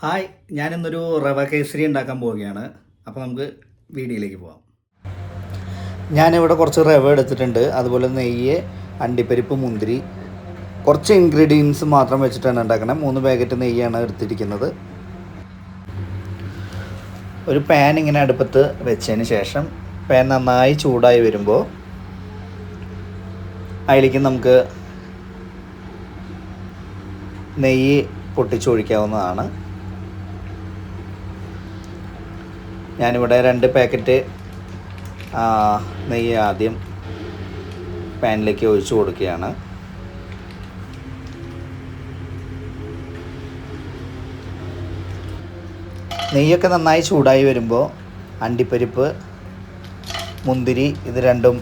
Hi ഞാനിന്നൊരു റവ കേസരി ഉണ്ടാക്കാൻ പോവുകയാണ്. അപ്പോൾ നമുക്ക് വീഡിയോയിലേക്ക് പോവാം. ഞാനിവിടെ കുറച്ച് റവ എടുത്തിട്ടുണ്ട്. അതുപോലെ നെയ്യ് അണ്ടിപ്പരിപ്പ് മുന്തിരി കുറച്ച് ഇൻഗ്രീഡിയൻസ് മാത്രം വെച്ചിട്ടാണ് ഉണ്ടാക്കുന്നത് മൂന്ന് പാക്കറ്റ് നെയ്യാണ് എടുത്തിരിക്കുന്നത്. ഒരു പാൻ ഇങ്ങനെ അടുപ്പത്ത് വെച്ചതിന് ശേഷം പാൻ നന്നായി ചൂടായി വരുമ്പോൾ അതിലേക്ക് നമുക്ക് നെയ്യ് പൊട്ടിച്ചൊഴിക്കാവുന്നതാണ്. ഞാനിവിടെ രണ്ട് പാക്കറ്റ് നെയ്യ് ആദ്യം പാനിലേക്ക് ഒഴിച്ചു കൊടുക്കുകയാണ്. നെയ്യൊക്കെ നന്നായി ചൂടായി വരുമ്പോൾ അണ്ടിപ്പരിപ്പ് മുന്തിരി ഇത് രണ്ടും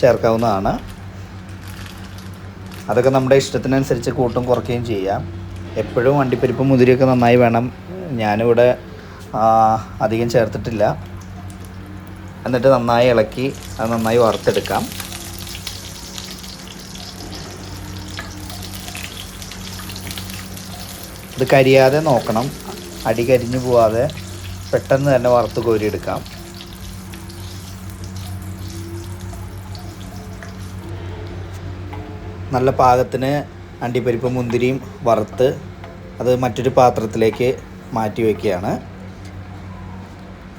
ചേർക്കാവുന്നതാണ്. അതൊക്കെ നമ്മുടെ ഇഷ്ടത്തിനനുസരിച്ച് കൂട്ടും കുറയ്ക്കുകയും ചെയ്യാം. എപ്പോഴും അണ്ടിപ്പരിപ്പ് മുന്തിരിയൊക്കെ നന്നായി വേണം. ഞാനിവിടെ അധികം ചേർത്തിട്ടില്ല. എന്നിട്ട് നന്നായി ഇളക്കി അത് നന്നായി വറുത്തെടുക്കാം. ഇത് കരിയാതെ നോക്കണം. അടി കരിഞ്ഞു പോവാതെ പെട്ടെന്ന് തന്നെ വറുത്ത് കോരിയെടുക്കാം. നല്ല പാകത്തിന് അണ്ടിപ്പരിപ്പ് മുന്തിരിയും വറുത്ത് അത് മറ്റൊരു പാത്രത്തിലേക്ക് മാറ്റി വയ്ക്കുകയാണ്.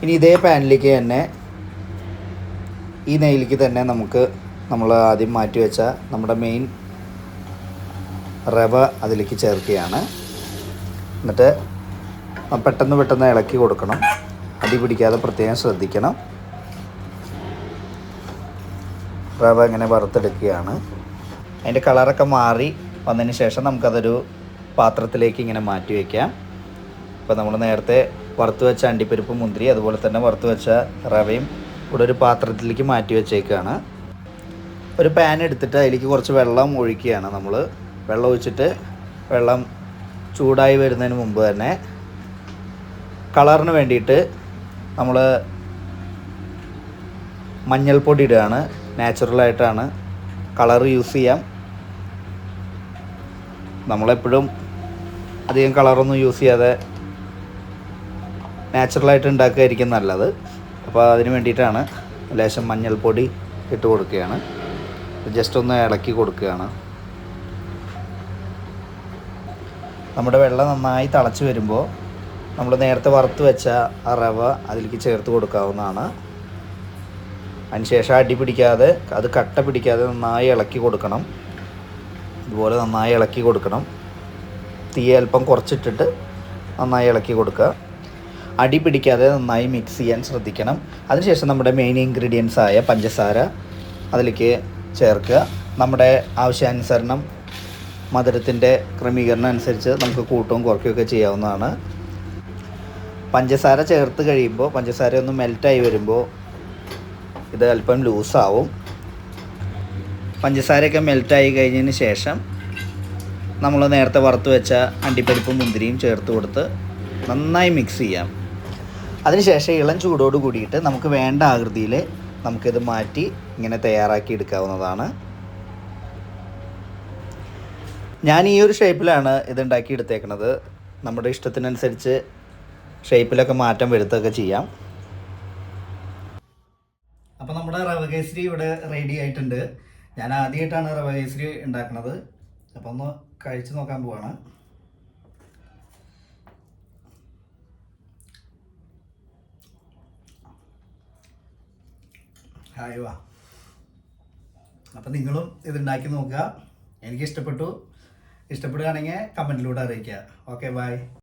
ഇനി ഇതേ പാനിലേക്ക് തന്നെ ഈ നെയ്യിലേക്ക് തന്നെ നമുക്ക് നമ്മൾ ആദ്യം മാറ്റി വെച്ച നമ്മുടെ മെയിൻ റവ അതിലേക്ക് ചേർക്കുകയാണ്. എന്നിട്ട് പെട്ടെന്ന് പെട്ടെന്ന് ഇളക്കി കൊടുക്കണം. അടി പിടിക്കാതെ പ്രത്യേകം ശ്രദ്ധിക്കണം. റവ ഇങ്ങനെ വറുത്തെടുക്കുകയാണ്. അതിന്റെ കളറൊക്കെ മാറി വന്നതിന് ശേഷം നമുക്കതൊരു പാത്രത്തിലേക്ക് ഇങ്ങനെ മാറ്റി വയ്ക്കാം ഇപ്പോൾ നമ്മൾ നേരത്തെ വറുത്ത് വെച്ച അണ്ടിപ്പരിപ്പ് മുന്തിരി അതുപോലെ തന്നെ വറുത്ത് വെച്ച റവയും ഇവിടെ ഒരു പാത്രത്തിലേക്ക് മാറ്റി വെച്ചേക്കാണ്. ഒരു പാൻ എടുത്തിട്ട് അതിലേക്ക് കുറച്ച് വെള്ളം ഒഴിക്കുകയാണ് നമ്മൾ വെള്ളം ഒഴിച്ചിട്ട് വെള്ളം ചൂടായി വരുന്നതിന് മുമ്പ് തന്നെ കളറിന് വേണ്ടിയിട്ട് നമ്മൾ മഞ്ഞൾപ്പൊടി ഇടുകയാണ്. നാച്ചുറലായിട്ടാണ് കളർ യൂസ് ചെയ്യാം. നമ്മളെപ്പോഴും അധികം കളറൊന്നും യൂസ് ചെയ്യാതെ നാച്ചുറലായിട്ട് ഉണ്ടാക്കുകയായിരിക്കും നല്ലത്. അപ്പോൾ അതിന് വേണ്ടിയിട്ടാണ് ലേശം മഞ്ഞൾപ്പൊടി ഇട്ട് കൊടുക്കുകയാണ്. ജസ്റ്റ് ഒന്ന് ഇളക്കി കൊടുക്കുകയാണ്. നമ്മുടെ വെള്ളം നന്നായി തിളച്ച് വരുമ്പോൾ നമ്മൾ നേരത്തെ വറുത്ത് വെച്ച ആ റവ അതിലേക്ക് ചേർത്ത് കൊടുക്കാവുന്നതാണ്. അതിനുശേഷം അടി പിടിക്കാതെ അത് കട്ട പിടിക്കാതെ നന്നായി ഇളക്കി കൊടുക്കണം. ഇതുപോലെ നന്നായി ഇളക്കി കൊടുക്കണം. തീ അല്പം കുറച്ചിട്ടിട്ട് നന്നായി ഇളക്കി കൊടുക്കുക. അടി പിടിക്കാതെ നന്നായി മിക്സ് ചെയ്യാൻ ശ്രദ്ധിക്കണം. അതിനുശേഷം നമ്മുടെ മെയിൻ ഇൻഗ്രീഡിയൻസ് ആയ പഞ്ചസാര അതിലേക്ക് ചേർക്കുക. നമ്മുടെ ആവശ്യാനുസരണം മധുരത്തിന്റെ ക്രമീകരണം അനുസരിച്ച് നമുക്ക് കൂട്ടവും കുറയ്ക്കുകയൊക്കെ ചെയ്യാവുന്നതാണ്. പഞ്ചസാര ചേർത്ത് കഴിയുമ്പോൾ പഞ്ചസാര ഒന്ന് മെൽറ്റായി വരുമ്പോൾ ഇത് അല്പം ലൂസാവും പഞ്ചസാരയൊക്കെ മെൽറ്റായി കഴിഞ്ഞതിന് ശേഷം നമ്മൾ നേരത്തെ വറുത്ത് വെച്ച അണ്ടിപ്പരിപ്പും മുന്തിരിയും ചേർത്ത് കൊടുത്ത് നന്നായി മിക്സ് ചെയ്യാം. അതിനുശേഷം ഇളം ചൂടോട് കൂടിയിട്ട് നമുക്ക് വേണ്ട ആകൃതിയിൽ നമുക്കിത് മാറ്റി ഇങ്ങനെ തയ്യാറാക്കി എടുക്കാവുന്നതാണ്. ഞാൻ ഈ ഒരു ഷേപ്പിലാണ് ഇത് ഉണ്ടാക്കി എടുത്തേക്കുന്നത് നമ്മുടെ ഇഷ്ടത്തിനനുസരിച്ച് ഷേപ്പിലൊക്കെ മാറ്റം വരുത്തുകയൊക്കെ ചെയ്യാം. അപ്പോൾ നമ്മുടെ റവ കേസരി ഇവിടെ റെഡി ആയിട്ടുണ്ട്. ഞാൻ ആദ്യമായിട്ടാണ് റവ കേസരി ഉണ്ടാക്കുന്നത് അപ്പോൾ ഒന്ന് കഴിച്ചു നോക്കാൻ പോവാണ്. ഹായ് വാ. അപ്പം നിങ്ങളും ഇത് ഉണ്ടാക്കി നോക്കുക. എനിക്ക് ഇഷ്ടപ്പെട്ടു. ഇഷ്ടപ്പെടുകയാണെങ്കിൽ കമന്റിലൂടെ അറിയിക്കുക. Okay bye